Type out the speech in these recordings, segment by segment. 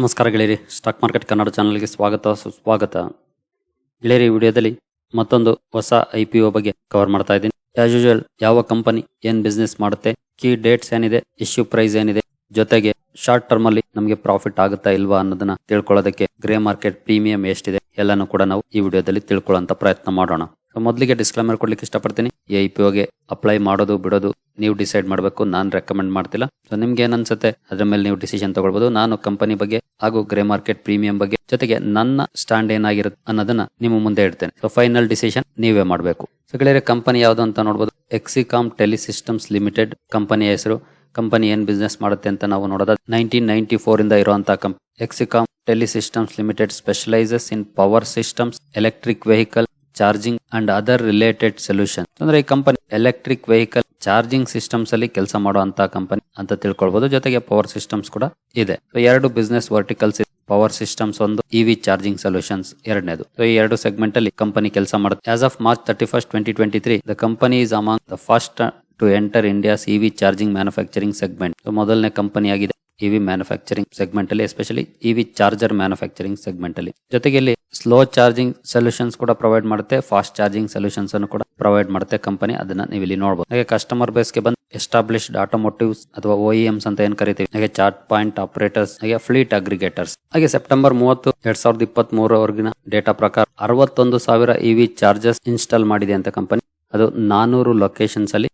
ನಮಸ್ಕಾರ ಗೆಳೆಯರಿ, stock market Kannada ಚಾನಲ್ಗೆ ಸ್ವಾಗತ, ಸುಸ್ವಾಗತ. ಗೆಳೆಯರಿ ವಿಡಿಯೋದಲ್ಲಿ ಮತ್ತೊಂದು ಹೊಸ ಐ ಪಿ ಒ ಬಗ್ಗೆ ಕವರ್ ಮಾಡ್ತಾ ಇದ್ದೀನಿ. ಆಸ್ ಯೂಶುವಲ್ ಯಾವ ಕಂಪನಿ ಏನ್ ಬಿಸ್ನೆಸ್ ಮಾಡುತ್ತೆ ಕೀ ಡೇಟ್ಸ್ ಏನಿದೆ ಇಶ್ಯೂ ಪ್ರೈಸ್ ಏನಿದೆ, ಜೊತೆಗೆ ಶಾರ್ಟ್ ಟರ್ಮ್ ಅಲ್ಲಿ ನಮಗೆ ಪ್ರಾಫಿಟ್ ಆಗುತ್ತಾ ಇಲ್ವಾ ಅನ್ನೋದನ್ನ ತಿಳ್ಕೊಳ್ಳೋದಕ್ಕೆ ಗ್ರೇ ಮಾರ್ಕೆಟ್ ಪ್ರೀಮಿಯಂ ಎಷ್ಟಿದೆ, ಎಲ್ಲಾನು ಕೂಡ ನಾವು ಈ ವಿಡಿಯೋದಲ್ಲಿ ತಿಳ್ಕೊಳ್ಳೋಂತ ಪ್ರಯತ್ನ ಮಾಡೋಣ. ಸೊ ಮೊದಲಿಗೆ ಡಿಸ್ಕ್ಲೈಮರ್ ಕೊಡ್ಲಿಕ್ಕೆ ಇಷ್ಟಪಡ್ತೀನಿ. ಈ ಐ ಪಿ ಅಪ್ಲೈ ಮಾಡೋದು, ಬಿಡೋದು, ನೀವು ಡಿಸೈಡ್ ಮಾಡಬೇಕು, ನಾನು ರೆಕಮೆಂಡ್ ಮಾಡ್ತಿಲ್ಲ. ಸೊ ನಿಮ್ಗೆ ಏನನ್ಸುತ್ತೆ ಅನ್ಸುತ್ತೆ, ಅದ್ರ ಮೇಲೆ ನೀವು ಡಿಸಿಷನ್ ತಗೊಳ್ಬಹುದು ನಾನು ಕಂಪನಿ ಬಗ್ಗೆ ಹಾಗೂ ಗ್ರೇ ಮಾರ್ಕೆಟ್ ಪ್ರೀಮಿಯಂ ಬಗ್ಗೆ ಜೊತೆಗೆ ನನ್ನ ಸ್ಟ್ಯಾಂಡ್ ಏನಾಗಿರುತ್ತೆ ಅನ್ನೋದನ್ನ ನಿಮ್ಮ ಮುಂದೆ ಇಡ್ತೇನೆ. ಸೊ ಫೈನಲ್ ಡಿಸಿಷನ್ ನೀವೇ ಮಾಡಬೇಕು. ಸೊ ಗೆಳೆಯರೆ, ಕಂಪನಿ ಯಾವುದು ಅಂತ ನೋಡಬಹುದು ಎಕ್ಸಿಕಾಮ್ ಟೆಲಿಸಿಸ್ಟಮ್ಸ್ ಲಿಮಿಟೆಡ್ ಕಂಪನಿಯ ಹೆಸರು. ಕಂಪನಿ ಏನ್ ಬಿಸ್ನೆಸ್ ಮಾಡುತ್ತೆ ಅಂತ ನಾವು ನೋಡೋದ. ನೈನ್ಟೀನ್ ನೈನ್ಟಿ ಫೋರ್ ಇಂದ ಇರುವಂತಹ company Exicom Telesystems Limited specialises in power systems electric vehicle charging and other related solution. ಅಂದ್ರೆ ಈ company electric vehicle charging systems ಅಲ್ಲಿ ಕೆಲಸ ಮಾಡುವಂತಹ ಕಂಪನಿ ಅಂತ ತಿಳ್ಕೊಳ್ಬಹುದು ಜೊತೆಗೆ ಪವರ್ ಸಿಸ್ಟಮ್ಸ್ ಕೂಡ ಇದೆ. ಎರಡು ಬಿಸ್ನೆಸ್ ವರ್ಟಿಕಲ್ಸ್ ಪವರ್ ಸಿಸ್ಟಮ್ಸ್ ಒಂದು ಇವಿ ಚಾರ್ಜಿಂಗ್ ಸೊಲ್ಯೂಷನ್ಸ್ ಎರಡನೇದು. ಈ ಎರಡು ಸೆಗ್ಮೆಂಟ್ ಅಲ್ಲಿ ಕಂಪನಿ ಕೆಲಸ ಮಾಡುತ್ತೆ. As of March thirty first twenty twenty three the company is among the first to enter India's EV charging manufacturing segment ಮೊದಲನೇ ಕಂಪನಿ ಆಗಿದೆ EV manufacturing segment ಅಲ್ಲಿ especially EV charger manufacturing segment ಅಲ್ಲಿ. ಜೊತೆಗೆ ಇಲ್ಲಿ slow charging solutions ಕೂಡ provide ಮಾಡುತ್ತೆ. Fast charging solutions ಅನ್ನು ಕೂಡ ಪ್ರೊವೈಡ್ ಮಾಡುತ್ತೆ ಕಂಪನಿ ಅದನ್ನ ನೀವು ಇಲ್ಲಿ ನೋಡಬಹುದು ಹಾಗೆ ಕಸ್ಟಮರ್ ಬೇಸ್ಗೆ ಬಂದ್ ಎಸ್ಟಾಬ್ಲಿಷ್ಡ್ ಆಟೋಮೋಟಿವ್ಸ್ ಅಥವಾ ಓಇಎಂಸ್ ಅಂತ ಏನ್ ಕರಿತೀವಿ? ಹಾಗೆ ಚಾರ್ಟ್ ಪಾಯಿಂಟ್ ಆಪರೇಟರ್ಸ್ ಹಾಗೆ ಫ್ಲೀಟ್ ಅಗ್ರಿಗೇಟರ್ಸ್ ಹಾಗೆ ಸೆಪ್ಟೆಂಬರ್ ಮೂವತ್ತು, ಎರಡ್ ಸಾವಿರದ ಇಪ್ಪತ್ತ್ ಮೂರವರೆಗಿನ ಡೇಟಾ ಪ್ರಕಾರ ಅರವತ್ತೊಂದು ಸಾವಿರ ಇವಿ ಚಾರ್ಜರ್ಸ್ ಇನ್ಸ್ಟಾಲ್ ಮಾಡಿದೆ ಅಂತ ಕಂಪನಿ ಅದು ನಾನೂರು ಲೊಕೇಶನ್ಸ್ ಅಲ್ಲಿ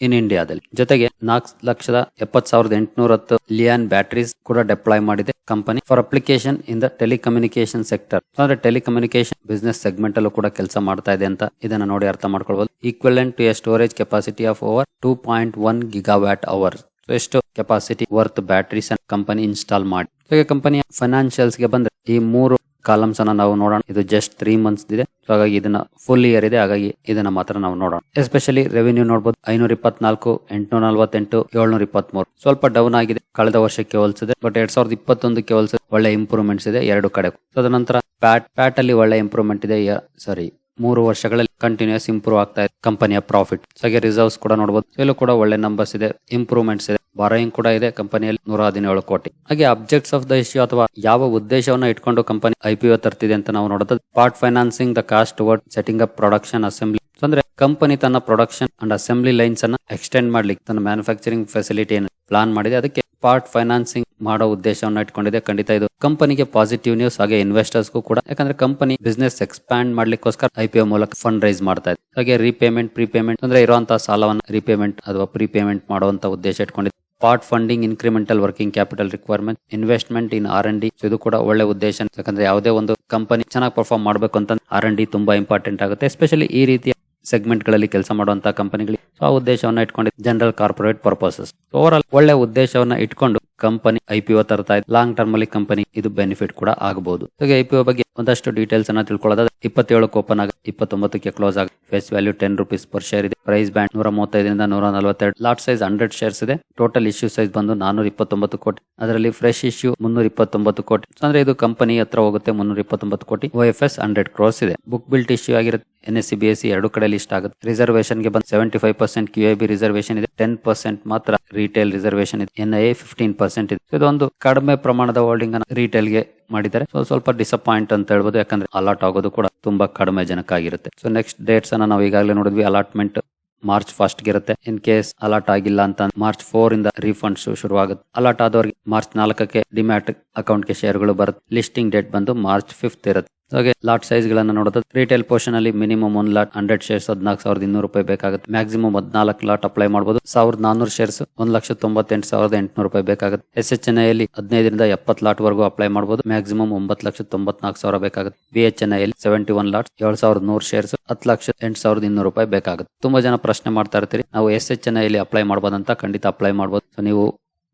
ಇನ್ ಇಂಡಿಯಾದಲ್ಲಿ. ಜೊತೆಗೆ ನಾಲ್ಕು ಲಕ್ಷದ ಎಪ್ಪತ್ ಸಾವಿರದ ಎಂಟುನೂರ ಹತ್ತು ಲಿಯಾನ್ ಬ್ಯಾಟರೀಸ್ ಕೂಡ ಡೆಪ್ಲಾಯ್ ಮಾಡಿದೆ company for application in the telecommunication sector. ಅಂದ್ರೆ ಟೆಲಿಕಮ್ಯುನಿಕೇಶನ್ ಬಿಸ್ನೆಸ್ ಸೆಗ್ಮೆಂಟ್ ಅಲ್ಲೂ ಕೂಡ ಕೆಲಸ ಮಾಡ್ತಾ ಇದೆ ಅಂತ ಇದನ್ನ ನೋಡಿ ಅರ್ಥ ಮಾಡ್ಕೊಳ್ಬಹುದು equivalent to a storage capacity of over two point one gigawatt hour ಎಷ್ಟು capacity worth batteries company install ಮಾಡಿ. ಕಂಪನಿಯ ಫೈನಾನ್ಷಿಯಲ್ಸ್ಗೆ ಬಂದ್ರೆ ಈ ಮೂರು ಕಾಲಮ್ಸ್ ಅನ್ನ ನಾವು ನೋಡೋಣ. ಇದು ಜಸ್ಟ್ ತ್ರೀ ಮಂತ್ಸ್ ಇದೆ. So ಹಾಗಾಗಿ ಇದನ್ನ ಫುಲ್ ಇಯರ್ ಇದೆ. ಹಾಗಾಗಿ ಇದನ್ನ ಮಾತ್ರ ನಾವು ನೋಡೋಣ. ಎಸ್ಪೆಷಲಿ ರೆವಿನ್ಯೂ ನೋಡಬಹುದು ಐನೂರ ಇಪ್ಪತ್ನಾಲ್ಕು ಎಂಟುನೂರ ನಲವತ್ತೆಂಟು ಏಳ್ನೂರ ಇಪ್ಪತ್ಮೂರು ಸ್ವಲ್ಪ ಡೌನ್ ಆಗಿದೆ. ಕಳೆದ ವರ್ಷಕ್ಕೆ ಹೋಲಿಸಿದೆ ಬಟ್ ಎರಡ್ ಸಾವಿರದ ಇಪ್ಪತ್ತೊಂದಕ್ಕೆ ಹೋಲಿಸಿದೆ ಒಳ್ಳೆ ಇಂಪ್ರೂವ್ಮೆಂಟ್ಸ್ ಇದೆ ಎರಡು ಕಡೆ. ತದನಂತರ ಪ್ಯಾಟ್ ಪ್ಯಾಟ್ ಅಲ್ಲಿ ಒಳ್ಳೆ ಇಂಪ್ರೂವ್ಮೆಂಟ್ ಇದೆ. ಸಾರಿ ಮೂರು ವರ್ಷಗಳಲ್ಲಿ ಕಂಟಿನ್ಯೂಸ್ ಇಂಪ್ರೂವ್ ಆಗ್ತಾ ಇದೆ. ಕಂಪನಿಯ ಪ್ರಾಫಿಟ್ ಹಾಗೆ ರಿಸರ್ವ್ಸ್ ಕೂಡ ನೋಡಬಹುದು ಇಲ್ಲೂ ಕೂಡ ಒಳ್ಳೆ ನಂಬರ್ಸ್ ಇದೆ ಇಂಪ್ರೂವ್ಮೆಂಟ್ಸ್ ಇದೆ. ಬಾರೋಯಿಂಗ್ ಕೂಡ ಇದೆ. ಕಂಪನಿಯಲ್ಲಿ ನೂರ ಹದಿನೇಳು ಕೋಟಿ. ಹಾಗೆ ಅಬ್ಜೆಕ್ಟ್ಸ್ ಆಫ್ ದ ಇಶ್ಯೂ ಅಥವಾ ಯಾವ ಉದ್ದೇಶವನ್ನ ಇಟ್ಕೊಂಡು ಕಂಪನಿ ಐಪಿಒ ತರ್ತಿದೆ ಅಂತ ನಾವು ನೋಡೋದು part financing the cost towards setting up production assembly ಅಂದ್ರೆ ಕಂಪನಿ ತನ್ನ ಪ್ರೊಡಕ್ಷನ್ ಅಂಡ್ ಅಸೆಂಬ್ಲಿ ಲೈನ್ಸ್ ಅನ್ನ ಎಕ್ಸ್ಟೆಂಡ್ ಮಾಡ್ಲಿಕ್ಕೆ ತನ್ನ ಮ್ಯಾನುಫ್ಯಾಕ್ಚರಿಂಗ್ ಫೆಸಿಲಿಟಿ ಪ್ಲಾನ್ ಮಾಡಿದೆ. ಅದಕ್ಕೆ ಪಾರ್ಟ್ ಫೈನಾನ್ಸಿಂಗ್ ಮಾಡೋ ಉದ್ದೇಶವನ್ನ ಇಟ್ಕೊಂಡಿದೆ. ಖಂಡಿತ ಇದು ಕಂಪನಿಗೆ ಪಾಸಿಟಿವ್ ನ್ಯೂಸ್ ಹಾಗೆ ಇನ್ವೆಸ್ಟರ್ಸ್ಗೂ ಕೂಡ. ಯಾಕಂದ್ರೆ ಕಂಪನಿ ಬಿಸ್ನೆಸ್ ಎಕ್ಸ್ಪ್ಯಾಂಡ್ ಮಾಡ್ಲಿಕ್ಕೋಸ್ಕರ ಐಪಿಒ ಮೂಲಕ ಫಂಡ್ ರೈಸ್ ಮಾಡ್ತಾ ಇದೆ. ಹಾಗೆ ರೀಪೇಮೆಂಟ್ ಪ್ರೀಪೇಮೆಂಟ್ ಅಂದ್ರೆ ಇರುವಂತಹ ಸಾಲವನ್ನು ರೀಪೇಮೆಂಟ್ ಅಥವಾ ಪ್ರೀಪೇಮೆಂಟ್ ಮಾಡುವಂತ ಉದ್ದೇಶ ಇಟ್ಕೊಂಡಿದೆ. Part funding incremental working capital requirement investment in R N D ಇದು ಕೂಡ ಒಳ್ಳೆ ಉದ್ದೇಶ ಯಾಕಂದ್ರೆ ಯಾವುದೇ ಒಂದು ಕಂಪನಿ ಚೆನ್ನಾಗಿ ಪರ್ಫಾರ್ಮ್ ಮಾಡಬೇಕು ಅಂತ ಆರ್ ಎನ್ ಡಿ ತುಂಬಾ ಇಂಪಾರ್ಟೆಂಟ್ ಆಗುತ್ತೆ. ಎಸ್ಪೆಷಲಿ ಈ ರೀತಿಯ ಸೆಗ್ಮೆಂಟ್ಗಳಲ್ಲಿ ಕೆಲಸ ಮಾಡುವಂತಹ ಕಂಪನಿಗಳಿಗೆ ಆ ಉದ್ದೇಶವನ್ನ ಇಟ್ಕೊಂಡು general corporate purposes overall ಒಳ್ಳೆ ಉದ್ದೇಶವನ್ನ ಇಟ್ಕೊಂಡು ಕಂಪನಿ ಐಪಿಒ ತರ್ತಾ ಇದೆ ಲಾಂಗ್ ಟರ್ಮ್ ಅಲ್ಲಿ ಕಂಪನಿ ಇದು ಬೆನಿಫಿಟ್ ಕೂಡ ಆಗಬಹುದು ಹಾಗೆ ಐಪಿಒ ಬಗ್ಗೆ ಒಂದಷ್ಟು ಡೀಟೇಲ್ಸ್ ಅನ್ನ ತಿಳ್ಕೊಳ್ಳೋದಾದ್ರೆ ಇಪ್ಪತ್ತೇಳಕ್ಕೆ ಓಪನ್ ಆಗ ಇಪ್ಪತ್ತೊಂಬತ್ತಕ್ಕೆ ಕ್ಲೋಸ್ ಆಗ face value ten rupees per share ಇದೆ. ಪ್ರೈಸ್ ಬ್ಯಾಂಡ್ ನೂರ ಮೂವತ್ತೈದರಿಂದ ನೂರ ನಲವತ್ತೆರಡು ಲಾಟ್ ಸೈಜ್ ಹಂಡ್ರೆಡ್ ಶೇರ್ಸ್ ಇದೆ. ಟೋಟಲ್ ಇಶ್ಯೂ ಸೈಜ್ ಬಂದು ನಾನೂರ ಇಪ್ಪತ್ತೊಂಬತ್ತು ಕೋಟಿ. ಅದರಲ್ಲಿ ಫ್ರೆಶ್ ಇಶ್ಯೂ ಮುನ್ನೂರ ಇಪ್ಪತ್ತೊಂಬತ್ತು ಕೋಟಿ ಅಂದ್ರೆ ಇದು ಕಂಪನಿ ಹತ್ರ ಹೋಗುತ್ತೆ ಮುನ್ನೂರ ಇಪ್ಪತ್ತೊಂಬತ್ತು crore. O F S hundred crores ಇದೆ. ಬುಕ್ ಬಿಲ್ಟ್ ಇಶ್ಯೂ ಆಗಿರುತ್ತೆ. N S C B S C ಎರಡು ಕಡೆ ಲಿಸ್ಟ್ ಆಗುತ್ತೆ. ರಿಸರ್ವೇಶನ್ಗೆ ಬಂದು seventy five Q I B reservation ಇದೆ. ಟೆನ್ ಪರ್ಸೆಂಟ್ ಮಾತ್ರ ರಿಟೇಲ್ ರಿಸರ್ವೇಶನ್ ಇದೆ. ಎನ್ ಐ ಫಿಫ್ಟೀನ್ ಪರ್ಸೆಂಟ್ ಇದೆ. ಇದೊಂದು ಕಡಿಮೆ ಪ್ರಮಾಣದ ಹೋಲ್ಡಿಂಗ್ ಅನ್ನ ರಿಟೇಲ್ಗೆ ಮಾಡಿದ್ದಾರೆ. ಸೊ ಸ್ವಲ್ಪ ಡಿಸಪಾಯಿಂಟ್ ಅಂತ ಹೇಳ್ಬೋದು. ಯಾಕಂದ್ರೆ ಅಲಾಟ್ ಆಗೋದು ಕೂಡ ತುಂಬಾ ಕಡಿಮೆ ಜನಕ್ಕಾಗಿರುತ್ತೆ ಸೊ ನೆಕ್ಸ್ಟ್ ಡೇಟ್ಸ್ ಅನ್ನ ನಾವು ಈಗಾಗಲೇ ನೋಡಿದ್ವಿ. ಅಲಾಟ್ಮೆಂಟ್ ಮಾರ್ಚ್ ಫಸ್ಟ್ ಇರುತ್ತೆ. ಇನ್ ಕೇಸ್ ಅಲಾಟ್ ಆಗಿಲ್ಲ ಅಂತ ಮಾರ್ಚ್ ಫೋರ್ ಇಂದ ರೀಫಂಡ್ಸ್ ಶುರು ಆಗುತ್ತೆ ಅಲಾಟ್ ಆದವರಿಗೆ ಮಾರ್ಚ್ ನಾಲ್ಕಕ್ಕೆ ಡಿಮ್ಯಾಟ್ ಅಕೌಂಟ್ಗೆ ಶೇರ್ಗಳು ಬರುತ್ತೆ. ಲಿಸ್ಟಿಂಗ್ ಡೇಟ್ ಬಂದು ಮಾರ್ಚ್ ಫಿಫ್ತ್ ಇರುತ್ತೆ. ಹಾಗೆ ಲಾಟ್ ಸೈಜ್ ಗಳನ್ನ ನೋಡೋದು. ರಿಟೇಲ್ ಪೋರ್ಷನ್ ಅಲ್ಲಿ ಮಿನಿಮಮ್ ಒಂದ್ ಲಾಟ್ ಹಂಡ್ರೆಡ್ ಶೇರ್ಸ್ ಹದಿನಾಲ್ಕು ಸಾವಿರದ ಇನ್ನೂರು ರೂಪಾಯಿ ಬೇಕಾಗುತ್ತೆ. ಮ್ಯಾಕ್ಸಿಮಮ್ ಹದಿನಾಲ್ಕು ಲಾಟ್ ಅಪ್ಲೈ ಮಾಡಬಹುದು ಸಾವಿರದ ನಾನೂರು ಶೇರ್ಸ್ ಒಂದ್ ಲಕ್ಷ ತೊಂಬತ್ತೆಂಟು ಸಾವಿರದ ಎಂಟುನೂರು ರೂಪಾಯಿ ಬೇಕಾಗುತ್ತೆ. ಎಸ್ ಎಚ್ ಎನ್ ಐ ಹದಿನೈದರಿಂದ ಎಪ್ಪತ್ತು ಲಾಟ್ ವರೆಗೂ ಅಪ್ಲೈ ಮಾಡಬಹುದು ಮ್ಯಾಕ್ಸಿಮಮ್ ಒಂಬತ್ತು ಲಕ್ಷ ತೊಂಬತ್ನಾಲ್ಕು ಸಾವಿರ ಬೇಕಾಗುತ್ತೆ. B H N I seventy one lot ಏಳು ಸಾವಿರದ ನೂರು ಶೇರ್ಸ್ ಹತ್ತು ಲಕ್ಷ ಎಂಟು ಸಾವಿರದ ಇನ್ನೂರು ರೂಪಾಯಿ ಬೇಕಾಗುತ್ತೆ. ತುಂಬಾ ಜನ ಪ್ರಶ್ನೆ ಮಾಡ್ತಾ ಇರ್ತೀರಿ. ನಾವು S H N I apply ಮಾಡಬಹುದಂತ ಖಂಡಿತ ಅಪ್ಲೈ ಮಾಡಬಹುದು ಸೊ ನೀವು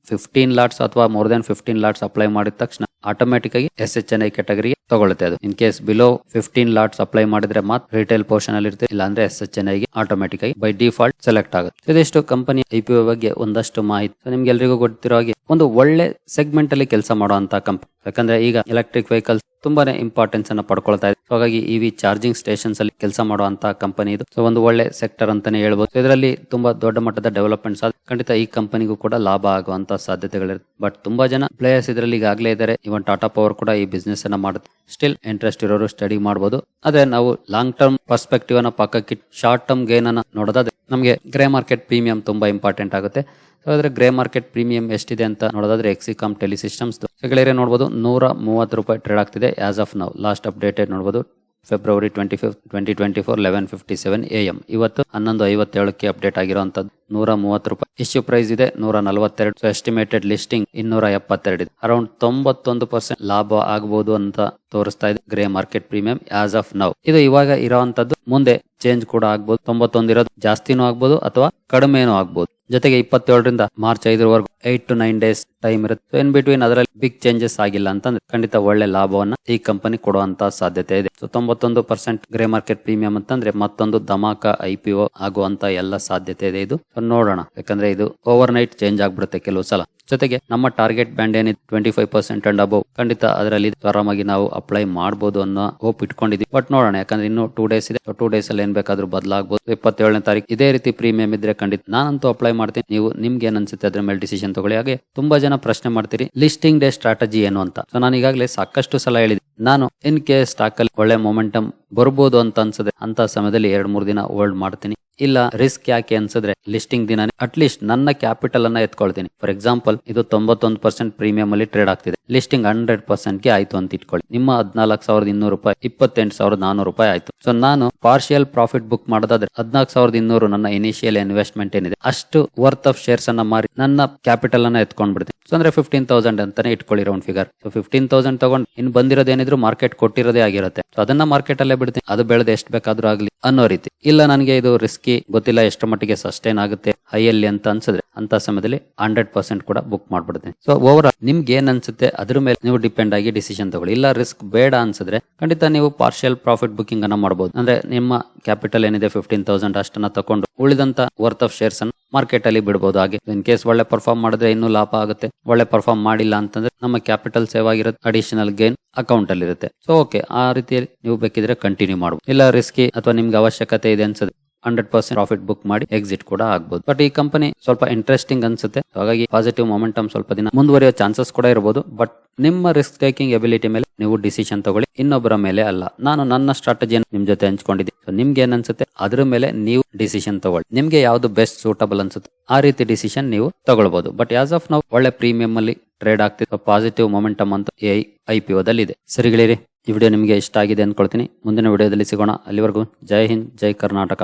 ಫಿಫ್ಟೀನ್ ಲಾಟ್ಸ್ ಅಥವಾ more than fifteen lots apply ಮಾಡಿದ ತಕ್ಷಣ ಆಟೋಮೆಟಿಕ್ ಆಗಿ ಎಸ್ ಎಚ್ ಎನ್ ಐ ಕೆಟಗರಿಗೆ ತಗೊಳುತ್ತೆ ಅದು. In case below fifteen lots apply ಮಾಡಿದ್ರೆ ಮಾತ್ರ ರಿಟೇಲ್ ಪೋರ್ಷನ್ ಅಲ್ಲಿ ಇರುತ್ತೆ. ಇಲ್ಲ ಅಂದ್ರೆ ಎಸ್ ಎಚ್ ಎನ್ ಐಗೆ ಆಟೋಮೆಟಿಕ್ ಆಗಿ ಬೈ ಡಿಫಾಲ್ಟ್ ಸೆಲೆಕ್ಟ್ ಆಗುತ್ತೆ ಇದಿಷ್ಟು ಕಂಪನಿ ಐ ಬಗ್ಗೆ ಒಂದಷ್ಟು ಮಾಹಿತಿ. ನಿಮ್ಗೆ ಎಲ್ರಿಗೂ ಗೊತ್ತಿರೋ ಹಾಗೆ ಒಂದು ಒಳ್ಳೆ ಸೆಗ್ಮೆಂಟ್ ಅಲ್ಲಿ ಕೆಲಸ ಮಾಡುವಂತ ಕಂಪನಿ ಯಾಕಂದ್ರೆ ಈಗ ಎಲೆಕ್ಟ್ರಿಕ್ ವೆಹಿಕಲ್ಸ್ ತುಂಬಾನೇ ಇಂಪಾರ್ಟೆನ್ಸ್ ಅನ್ನ ಪಡ್ಕೊಳ್ತಾ ಇದೆ. ಹಾಗಾಗಿ ಇವಿ ಚಾರ್ಜಿಂಗ್ ಸ್ಟೇಷನ್ಸ್ ಅಲ್ಲಿ ಕೆಲಸ ಮಾಡುವಂತ ಕಂಪನಿ ಇದು. ಸೊ ಒಂದು ಒಳ್ಳೆ ಸೆಕ್ಟರ್ ಅಂತಾನೆ ಹೇಳ್ಬೋದು. ಇದರಲ್ಲಿ ತುಂಬಾ ದೊಡ್ಡ ಮಟ್ಟದ ಡೆವಲಪ್ಮೆಂಟ್ಸ್ ಖಂಡಿತ ಈ ಕಂಪನಿಗೂ ಕೂಡ ಲಾಭ ಆಗುವಂತ ಸಾಧ್ಯತೆಗಳಿರುತ್ತೆ. ಬಟ್ ತುಂಬಾ ಜನ ಪ್ಲೇಯರ್ಸ್ ಇದರಲ್ಲಿ ಈಗಾಗಲೇ ಇದ್ದಾರೆ ಇವನ್ ಟಾಟಾ ಪವರ್ ಕೂಡ ಈ ಬಿಸ್ನೆಸ್ ಅನ್ನ ಮಾಡುತ್ತೆ. ಸ್ಟಿಲ್ ಇಂಟ್ರೆಸ್ಟ್ ಇರೋರು ಸ್ಟಡಿ ಮಾಡಬಹುದು ಅದೇ ನಾವು ಲಾಂಗ್ ಟರ್ಮ್ ಪರ್ಸ್ಪೆಕ್ಟಿವ್ ಅನ್ನ ಪಕ್ಕಕ್ಕೆ ಶಾರ್ಟ್ ಟರ್ಮ್ ಗೇನ್ ಅನ್ನ ನೋಡೋದಾದ್ರೆ ನಮಗೆ ಗ್ರೇ ಮಾರ್ಕೆಟ್ ಪ್ರೀಮಿಯಂ ತುಂಬಾ ಇಂಪಾರ್ಟೆಂಟ್ ಆಗುತ್ತೆ. ಸೊ ಗ್ರೇ ಮಾರ್ಕೆಟ್ ಪ್ರೀಮಿಯಂ ಎಷ್ಟಿದೆ ಅಂತ ನೋಡೋದಾದ್ರೆ ಎಕ್ಸಿಕಾಮ್ ಟೆಲಿಸಿಸ್ಟಮ್ಸ್ ಗೆಳೆಯರೆ ನೋಡಬಹುದು ನೂರ ಮೂವತ್ತು ರೂಪಾಯಿ ಟ್ರೇಡ್ ಆಗ್ತಿದೆ as of now last updated ನೋಡಬಹುದು February twenty fifth twenty twenty four eleven fifty seven A M ಇವತ್ತು ಹನ್ನೊಂದು ಐವತ್ತೇಳಕ್ಕೆ ಅಪ್ಡೇಟ್ ಆಗಿರುವಂತದ್ದು ನೂರ ಮೂವತ್ತು ರೂಪಾಯಿ. ಇಶ್ಯೂ ಪ್ರೈಸ್ ಇದೆ ನೂರ ನಲವತ್ತೆರಡು. ಎಸ್ಟಿಮೇಟೆಡ್ ಲಿಸ್ಟಿಂಗ್ ಇನ್ನೂರ ಎಪ್ಪತ್ತೆರಡು ಇದೆ. ಅರೌಂಡ್ ತೊಂಬತ್ತೊಂದು ಪರ್ಸೆಂಟ್ ಲಾಭ ಆಗಬಹುದು ಅಂತ ತೋರಿಸ್ತಾ ಇದೆ grey market premium as of now ಇದು ಇವಾಗ ಇರುವಂತದ್ದು ಮುಂದೆ ಚೇಂಜ್ ಕೂಡ ಆಗ್ಬೋದು. ತೊಂಬತ್ತೊಂದು ಇರೋದು ಜಾಸ್ತಿನೂ ಆಗ್ಬೋದು ಅಥವಾ ಕಡಿಮೆನೂ ಆಗ್ಬೋದು. ಜೊತೆಗೆ ಇಪ್ಪತ್ತೇಳರಿಂದ March ಐದರವರೆಗೂ eight to nine days time ಇರುತ್ತೆ. ಇನ್ ಬಿಟ್ವೀನ್ ಅದರಲ್ಲಿ ಬಿಗ್ ಚೇಂಜಸ್ ಆಗಿಲ್ಲ ಅಂತಂದ್ರೆ ಖಂಡಿತ ಒಳ್ಳೆ ಲಾಭವನ್ನ ಈ ಕಂಪನಿ ಕೊಡುವಂತ ಸಾಧ್ಯತೆ ಇದೆ. ಸೊ ತೊಂಬತ್ತೊಂದು ಪರ್ಸೆಂಟ್ ಗ್ರೇ ಮಾರ್ಕೆಟ್ ಪ್ರೀಮಿಯಂ ಅಂತಂದ್ರೆ ಮತ್ತೊಂದು ಧಮಾಕ ಐ ಪಿ ಆಗುವಂತ ಎಲ್ಲ ಸಾಧ್ಯತೆ ಇದೆ ಇದು. ನೋಡೋಣ. ಯಾಕಂದ್ರೆ ಇದು ಓವರ್ ನೈಟ್ ಚೇಂಜ್ ಆಗ್ಬಿಡುತ್ತೆ ಕೆಲವು ಸಲ. ಜೊತೆಗೆ ನಮ್ಮ ಟಾರ್ಗೆಟ್ ಬ್ಯಾಂಡ್ ಏನಿದೆ twenty five percent and above ಖಂಡಿತ ಅದರಲ್ಲಿ ಆರಾಮಾಗಿ ನಾವು ಅಪ್ಲೈ ಮಾಡಬಹುದು ಅನ್ನೋ ಹೋಪ್ ಇಟ್ಕೊಂಡಿದ್ವಿ. ಬಟ್ ನೋಡೋಣ. ಯಾಕಂದ್ರೆ ಇನ್ನು ಟೂ ಡೇಸ್ ಇದೆ. ಟೂ ಡೇಸ್ ಅಲ್ಲಿ ಏನ್ ಬೇಕಾದ್ರೂ ಬದಲಾಗಬಹುದು ಇಪ್ಪತ್ತೇಳನೇ ತಾರೀಕು ಇದೇ ರೀತಿ ಪ್ರೀಮಿಯಂ ಇದ್ರೆ ಖಂಡಿತ ನಾನಂತೂ ಅಪ್ಲೈ ಮಾಡ್ತೀನಿ. ನೀವು ನಿಮ್ಗೆ ಏನ್ ಅನ್ಸುತ್ತೆ ಅದ್ರ ಮೇಲೆ ಡಿಸಿಷನ್ ತಗೊಳ್ಳಿ. ಹಾಗೆ ತುಂಬಾ ಜನ ಪ್ರಶ್ನೆ ಮಾಡ್ತೀರಿ ಲಿಸ್ಟಿಂಗ್ ಡೇ ಸ್ಟ್ರಾಟಜಿ ಏನು ಅಂತ? ಸೊ ನಾನು ಈಗಾಗಲೇ ಸಾಕಷ್ಟು ಸಲ ಹೇಳಿದೆ ನಾನು ಇನ್ ಕೇಸ್ ಸ್ಟಾಕ್ ಅಲ್ಲಿ ಒಳ್ಳೆ ಮೊಮೆಂಟಮ್ ಬರ್ಬೋದು ಅಂತ ಅನ್ಸದೆ, ಅಂತ ಸಮಯದಲ್ಲಿ ಎರಡ್ ಮೂರ್ ದಿನ ಹೋಲ್ಡ್ ಮಾಡ್ತೀನಿ. ಇಲ್ಲ ರಿಸ್ಕ್ ಯಾಕೆ ಅನ್ಸಿದ್ರೆ ಲಿಸ್ಟಿಂಗ್ ದಿನ ಅಟ್ಲೀಸ್ಟ್ ನನ್ನ ಕ್ಯಾಪಿಟಲ್ ಅನ್ನ ಎತ್ಕೊಳ್ತೀನಿ. ಫಾರ್ ಎಕ್ಸಾಂಪಲ್ ಇದು ತೊಂಬತ್ತೊಂದು ಪರ್ಸೆಂಟ್ ಪ್ರೀಮಿಯಂ ಅಲ್ಲಿ ಟ್ರೇಡ್ ಆಗ್ತಿದೆ. ಲಿಸ್ಟಿಂಗ್ ಹಂಡ್ರೆಡ್ ಪರ್ಸೆಂಟ್ಗೆ ಆಯ್ತು ಅಂತ ಇಟ್ಕೊಳ್ಳಿ. ನಿಮ್ಮ ಹದಿನಾಲ್ಕು ಸಾವಿರದ ಇನ್ನೂರು ರೂಪಾಯಿ, ಇಪ್ಪತ್ತೆಂಟು ಸಾವಿರದ ನಾನೂರು ರೂಪಾಯಿ ಆಯ್ತು. ಸೊ ನಾನು ಪಾರ್ಷಿಯಲ್ ಪ್ರಾಫಿಟ್ ಬುಕ್ ಮಾಡೋದಾದ್ರೆ ಹದಿನಾಲ್ಕು ಸಾವಿರದ ಇನ್ನೂರು ನನ್ನ ಇನಿಷಿಯಲ್ ಇನ್ವೆಸ್ಟ್ಮೆಂಟ್ ಏನಿದೆ, ಅಷ್ಟು ವರ್ತ್ ಆಫ್ ಶೇರ್ಸ್ ಅನ್ನ ಮಾರಿ ನನ್ನ ಕ್ಯಾಪಿಟಲ್ ಅನ್ನ ಎತ್ಕೊಂಡ್ ಬಿಡ್ತೀನಿ ಸೊ ಅಂದ್ರೆ ಫಿಫ್ಟೀನ್ ತೌಸಂಡ್ ಅಂತಾನೆ ಇಟ್ಕೊಳ್ಳಿ round figure so fifteen thousand ತಗೊಂಡ್ ಇನ್ ಬಂದಿರೋದೇನಿದ್ರು ಮಾರ್ಕೆಟ್ ಕೊಟ್ಟಿರೋದೇ ಆಗಿರುತ್ತೆ. ಸೊ ಅದನ್ನ ಮಾರ್ಕೆಟ್ ಅಲ್ಲೇ ಬಿಡ್ತೀನಿ. ಅದು ಬೆಳೆದ ಎಷ್ಟು ಬೇಕಾದ್ರೂ ಆಗ್ಲಿ ಅನ್ನೋ ರೀತಿ. ಇಲ್ಲ ನನಗೆ ಇದು ರಿಸ್ಕಿ ಗೊತ್ತಿಲ್ಲ ಎಷ್ಟು ಮಟ್ಟಿಗೆ ಸಸ್ಟೈನ್ ಆಗುತ್ತೆ, ಹೈಯಲ್ಲಿ ಅಂತ ಅನ್ಸಿದ್ರೆ ಅಂತ ಸಮಯದಲ್ಲಿ ಹಂಡ್ರೆಡ್ ಪರ್ಸೆಂಟ್ ಕೂಡ ಬುಕ್ ಮಾಡ್ಬಿಡ್ತೀನಿ. ಸೊ ಓವರ್ ನಿಮ್ಗೆ ಏನ್ ಅನ್ಸುತ್ತೆ? ಅದ್ರ ಮೇಲೆ ನೀವು ಡಿಪೆಂಡ್ ಆಗಿ ಡಿಸಿಷನ್ ತಗೊಳ್ಳಿ. ಇಲ್ಲ ರಿಸ್ಕ್ ಬೇಡ ಅನ್ಸಿದ್ರೆ ಖಂಡಿತ ನೀವು ಪಾರ್ಷಿಯಲ್ ಪ್ರಾಫಿಟ್ ಬುಕಿಂಗ್ ಅನ್ನ ಮಾಡಬಹುದು ಅಂದ್ರೆ ನಿಮ್ಮ ಕ್ಯಾಪಿಟಲ್ ಏನಿದೆ ಫಿಫ್ಟೀನ್ ತೌಸಂಡ್ ಅಷ್ಟನ್ನ ತಕೊಂಡು ಉಳಿದಂತ ವರ್ತ್ ಆಫ್ ಶೇರ್ಸ್ ಅನ್ನು ಮಾರ್ಕೆಟ್ ಅಲ್ಲಿ ಬಿಡಬಹುದು ಹಾಗೆ ಇನ್ ಕೇಸ್ ಒಳ್ಳೆ ಪರ್ಫಾರ್ಮ್ ಮಾಡಿದ್ರೆ ಇನ್ನೂ ಲಾಭ ಆಗುತ್ತೆ. ಒಳ್ಳೆ ಪರ್ಫಾರ್ಮ್ ಮಾಡಿಲ್ಲ ಅಂತಂದ್ರೆ ನಮ್ಮ ಕ್ಯಾಪಿಟಲ್ ಸೇವ್ ಆಗಿರುತ್ತೆ ಅಡಿಷನಲ್ ಗೇನ್ ಅಕೌಂಟ್ ಅಲ್ಲಿ ಇರುತ್ತೆ ಸೊ ಓಕೆ ಆ ರೀತಿಯಲ್ಲಿ ನೀವು ಬೇಕಿದ್ರೆ ಕಂಟಿನ್ಯೂ ಮಾಡಬಹುದು ಇಲ್ಲ ರಿಸ್ಕಿ ಅಥವಾ ನಿಮ್ಗೆ ಅವಶ್ಯಕತೆ ಇದೆ ಅನ್ಸುತ್ತೆ ಹಂಡ್ರೆಡ್ ಪರ್ಸೆಂಟ್ ಪ್ರಾಫಿಟ್ ಬುಕ್ ಮಾಡಿ ಎಕ್ಸಿಟ್ ಕೂಡ ಆಗ್ಬಹುದು ಬಟ್ ಈ ಕಂಪನಿ ಸ್ವಲ್ಪ ಇಂಟ್ರೆಸ್ಟಿಂಗ್ ಅನ್ಸುತ್ತೆ. ಹಾಗಾಗಿ ಪಾಸಿಟಿವ್ ಮೊಮೆಂಟಮ್ ಸ್ವಲ್ಪ ದಿನ ಮುಂದುವರಿಯೋ ಚಾನ್ಸಸ್ ಕೂಡ ಇರಬಹುದು ಬಟ್ ನಿಮ್ಮ ರಿಸ್ಕ್ ಟೇಕಿಂಗ್ ಎಬಿಲಿಟಿ ಮೇಲೆ ನೀವು ಡಿಸಿಷನ್ ತಗೊಳ್ಳಿ. ಇನ್ನೊಬ್ಬರ ಮೇಲೆ ಅಲ್ಲ. ನಾನು ನನ್ನ ಸ್ಟ್ರಾಟಜಿಯನ್ನು ನಿಮ್ ಜೊತೆ ಹಂಚ್ಕೊಂಡಿದ್ದೀನಿ. ಸೊ ನಿಮ್ಗೆ ಏನ್ ಅನ್ಸುತ್ತೆ ಅದ್ರ ಮೇಲೆ ನೀವು ಡಿಸಿಷನ್ ತಗೊಳ್ಳಿ. ನಿಮ್ಗೆ ಯಾವ್ದು ಬೆಸ್ಟ್ ಸೂಟಬಲ್ ಅನ್ಸುತ್ತೆ? ಆ ರೀತಿ ಡಿಸಿಷನ್ ನೀವು ತಗೊಳ್ಬಹುದು ಬಟ್ ಆಸ್ ಆಫ್ ನಾವು ಒಳ್ಳೆ ಪ್ರೀಮಿಯಂ ಅಲ್ಲಿ ಟ್ರೇಡ್ ಆಗ್ತಿದೆ. ಪಾಸಿಟಿವ್ ಮೊಮೆಂಟಮ್ ಅಂತ ಐ ಪಿ ಓದಲ್ಲಿ ಸರಿಗಳಿರಿ ಈ ವಿಡಿಯೋ ನಿಮಗೆ ಇಷ್ಟ ಆಗಿದೆ ಅನ್ಕೊಳ್ತೀನಿ. ಮುಂದಿನ ವಿಡಿಯೋದಲ್ಲಿ ಸಿಗೋಣ. ಅಲ್ಲಿವರೆಗೂ ಜೈ ಹಿಂದ್, ಜೈ ಕರ್ನಾಟಕ.